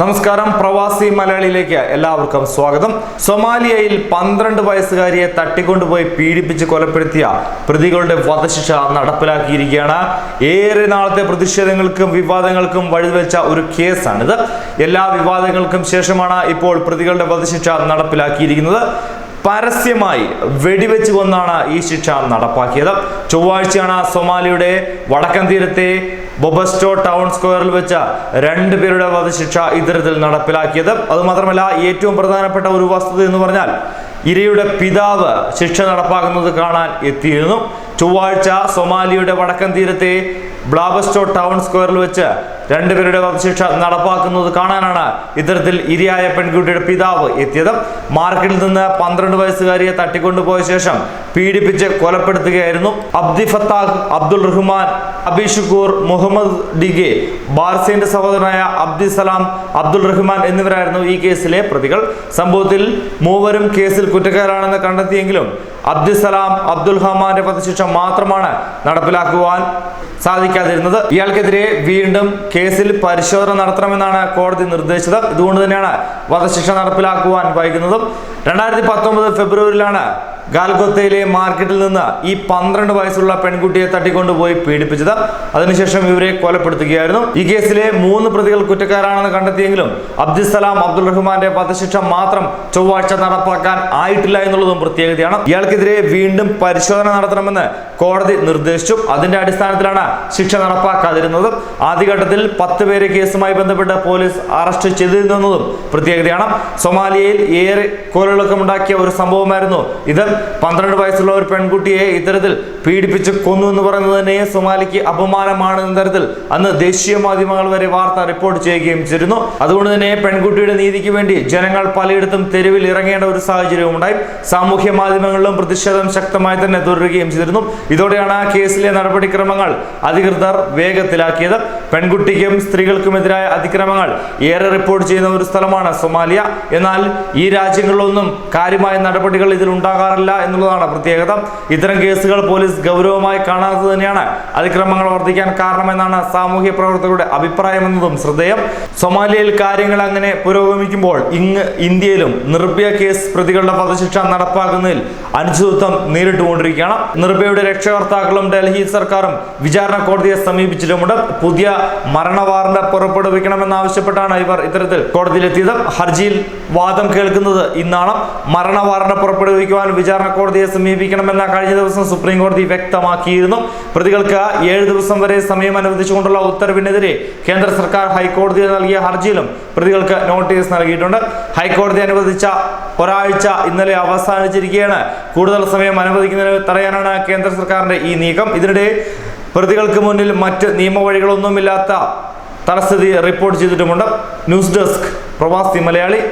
നമസ്കാരം. പ്രവാസി മലയാളിയിലേക്ക് എല്ലാവർക്കും സ്വാഗതം. സൊമാലിയയിൽ പന്ത്രണ്ട് വയസ്സുകാരിയെ തട്ടിക്കൊണ്ടുപോയി പീഡിപ്പിച്ച് കൊലപ്പെടുത്തിയ പ്രതികളുടെ വധശിക്ഷ നടപ്പിലാക്കിയിരിക്കുകയാണ്. ഏറെ നാളത്തെ പ്രതിഷേധങ്ങൾക്കും വിവാദങ്ങൾക്കും വഴിവെച്ച ഒരു കേസാണിത്. എല്ലാ വിവാദങ്ങൾക്കും ശേഷമാണ് ഇപ്പോൾ പ്രതികളുടെ വധശിക്ഷ നടപ്പിലാക്കിയിരിക്കുന്നത്. പരസ്യമായി വെടിവെച്ച് കൊന്നാണ് ഈ ശിക്ഷ നടപ്പാക്കിയത്. ചൊവ്വാഴ്ചയാണ് സൊമാലിയുടെ വടക്കൻ തീരത്തെ ബൊബസ്റ്റോ ടൗൺ സ്ക്വയറിൽ വെച്ച് വെച്ച രണ്ടുപേരുടെ വധശിക്ഷ ഇത്തരത്തിൽ നടപ്പിലാക്കിയത്. അതുമാത്രമല്ല ഏറ്റവും പ്രധാനപ്പെട്ട ഒരു വസ്തുത എന്ന് പറഞ്ഞാൽ ഇരയുടെ പിതാവ് ശിക്ഷ നടപ്പാക്കുന്നത് കാണാൻ എത്തിയിരുന്നു. ചൊവ്വാഴ്ച സൊമാലിയുടെ വടക്കൻ തീരത്തെ ബ്ലാബസ്റ്റോ ടൗൺ സ്ക്വയറിൽ വെച്ച് രണ്ടുപേരുടെ വധശിക്ഷ നടപ്പാക്കുന്നത് കാണാനാണ് ഇത്തരത്തിൽ ഇരയായ പെൺകുട്ടിയുടെ പിതാവ് എത്തിയത്. മാർക്കറ്റിൽ നിന്ന് പന്ത്രണ്ട് വയസ്സുകാരിയെ തട്ടിക്കൊണ്ടുപോയ ശേഷം പീഡിപ്പിച്ച് കൊലപ്പെടുത്തുകയായിരുന്നു അബ്ദി ഫത്താഖ് അബ്ദുൾ റഹ്മാൻ അബിഷുക്കൂർ മുഹമ്മദ് ഡിഗെ ബാർസിന്റെ സഹോദരനായ അബ്ദി സലാം അബ്ദുൾ റഹ്മാൻ എന്നിവരായിരുന്നു ഈ കേസിലെ പ്രതികൾ. സംഭവത്തിൽ മൂവരും കേസിൽ കുറ്റക്കാരാണെന്ന് കണ്ടെത്തിയെങ്കിലും അബ്ദുസലാം അബ്ദുൽ ഹമാന്റെ വധശിക്ഷ മാത്രമാണ് നടപ്പിലാക്കുവാൻ സാധിക്കാതിരുന്നത്. ഇയാൾക്കെതിരെ വീണ്ടും കേസിൽ പരിശോധന നടത്തണമെന്നാണ് കോടതി നിർദ്ദേശിച്ചത്. ഇതുകൊണ്ട് തന്നെയാണ് വധശിക്ഷ നടപ്പിലാക്കുവാൻ വൈകുന്നതും. രണ്ടായിരത്തി പത്തൊമ്പത് ഫെബ്രുവരിയിലാണ് ഗാൽഗൊത്തയിലെ മാർക്കറ്റിൽ നിന്ന് ഈ പന്ത്രണ്ട് വയസ്സുള്ള പെൺകുട്ടിയെ തട്ടിക്കൊണ്ടുപോയി പീഡിപ്പിച്ചത്. അതിനുശേഷം ഇവരെ കൊലപ്പെടുത്തുകയായിരുന്നു. ഈ കേസിലെ മൂന്ന് പ്രതികൾ കുറ്റക്കാരാണെന്ന് കണ്ടെത്തിയെങ്കിലും അബ്ദുസലാം അബ്ദുൾ റഹ്മാന്റെ വധശിക്ഷ മാത്രം ചൊവ്വാഴ്ച നടപ്പാക്കാൻ ആയിട്ടില്ല എന്നുള്ളതും പ്രത്യേകതയാണ്. ഇയാൾക്കെതിരെ വീണ്ടും പരിശോധന നടത്തണമെന്ന് കോടതി നിർദ്ദേശിച്ചു. അതിന്റെ അടിസ്ഥാനത്തിലാണ് ശിക്ഷ നടപ്പാക്കാതിരുന്നത്. ആദ്യഘട്ടത്തിൽ പത്ത് പേരെ കേസുമായി ബന്ധപ്പെട്ട് പോലീസ് അറസ്റ്റ് ചെയ്തിരുന്നതും പ്രത്യേകതയാണ്. സൊമാലിയയിൽ ഏറെ കോലിളക്കമുണ്ടാക്കിയ ഒരു സംഭവമായിരുന്നു ഇത്. പന്ത്രണ്ട് വയസ്സുള്ള ഒരു പെൺകുട്ടിയെ ഇത്തരത്തിൽ പീഡിപ്പിച്ച് കൊന്നു എന്ന് പറയുന്നത് തന്നെ സൊമാലിക്ക് അപമാനമാണ് എന്ന തരത്തിൽ അന്ന് ദേശീയ മാധ്യമങ്ങൾ വരെ വാർത്ത റിപ്പോർട്ട് ചെയ്യുകയും ചെയ്തിരുന്നു. അതുകൊണ്ട് തന്നെ പെൺകുട്ടിയുടെ നീതിക്ക് വേണ്ടി ജനങ്ങൾ പലയിടത്തും തെരുവിൽ ഇറങ്ങേണ്ട ഒരു സാഹചര്യവും ഉണ്ടായി. സാമൂഹ്യ മാധ്യമങ്ങളിലും പ്രതിഷേധം ശക്തമായി തന്നെ തുടരുകയും ചെയ്തിരുന്നു. ഇതോടെയാണ് ആ കേസിലെ നടപടിക്രമങ്ങൾ അധികൃതർ വേഗത്തിലാക്കിയത്. പെൺകുട്ടിക്കും സ്ത്രീകൾക്കുമെതിരായ അതിക്രമങ്ങൾ ഏറെ റിപ്പോർട്ട് ചെയ്യുന്ന ഒരു സ്ഥലമാണ് സൊമാലിയ. എന്നാൽ ഈ രാജ്യങ്ങളിലൊന്നും കാര്യമായ നടപടികൾ ഇതിൽ ഉണ്ടാകാറില്ല എന്നുള്ളതാണ് പ്രത്യേകത. ഇത്തരം കേസുകൾ പോലീസ് ഗൗരവമായി കാണാത്തത് തന്നെയാണ്. അതിക്രമങ്ങൾ വർദ്ധിക്കാൻ കാരണമെന്നാണ് സാമൂഹ്യ പ്രവർത്തകരുടെ അഭിപ്രായം എന്നതും ശ്രദ്ധേയം. സൊമാലിയയിൽ കാര്യങ്ങൾ അങ്ങനെ പുരോഗമിക്കുമ്പോൾ ഇങ്ങ് ഇന്ത്യയിലും നിർഭയ കേസ് പ്രതികളുടെ വധശിക്ഷ നടപ്പാക്കുന്നതിൽ അനുചിതത്വം നേരിട്ടുകൊണ്ടിരിക്കുകയാണ്. നിർഭയയുടെ രക്ഷകർത്താക്കളും ഡൽഹി സർക്കാരും വിചാരണ കോടതിയെ സമീപിച്ചിട്ടുമുണ്ട്. പുതിയ മരണ വാറണ്ട് പുറപ്പെടുവിക്കണമെന്നാവശ്യപ്പെട്ടാണ് ഇവർ ഇത്തരത്തിൽ കോടതിയിലെത്തിയത്. ഹർജിയിൽ വാദം കേൾക്കുന്നത് ഇന്നാണ്. മരണ വാറണ്ട് പുറപ്പെടുവിക്കുവാൻ വിചാരണ കോടതിയെ സമീപിക്കണമെന്ന കഴിഞ്ഞ ദിവസം സുപ്രീം കോടതി വ്യക്തമാക്കിയിരുന്നു. പ്രതികൾക്ക് ഏഴ് ദിവസം വരെ സമയം അനുവദിച്ചുകൊണ്ടുള്ള ഉത്തരവിനെതിരെ കേന്ദ്ര സർക്കാർ ഹൈക്കോടതിയിൽ നൽകിയ ഹർജിയിലും പ്രതികൾക്ക് നോട്ടീസ് നൽകിയിട്ടുണ്ട്. ഹൈക്കോടതി അനുവദിച്ച ഒരാഴ്ച ഇന്നലെ അവസാനിച്ചിരിക്കുകയാണ്. കൂടുതൽ സമയം അനുവദിക്കുന്നതിന് തടയാനാണ് കേന്ദ്ര സർക്കാരിന്റെ ഈ നീക്കം. ഇതിനിടെ പ്രതികൾക്ക് മുന്നിൽ മറ്റ് നിയമവഴികളൊന്നുമില്ലാത്ത തലസ്ഥിതി report ചെയ്തിട്ടുമുണ്ട്. News desk Pravasi Malayali.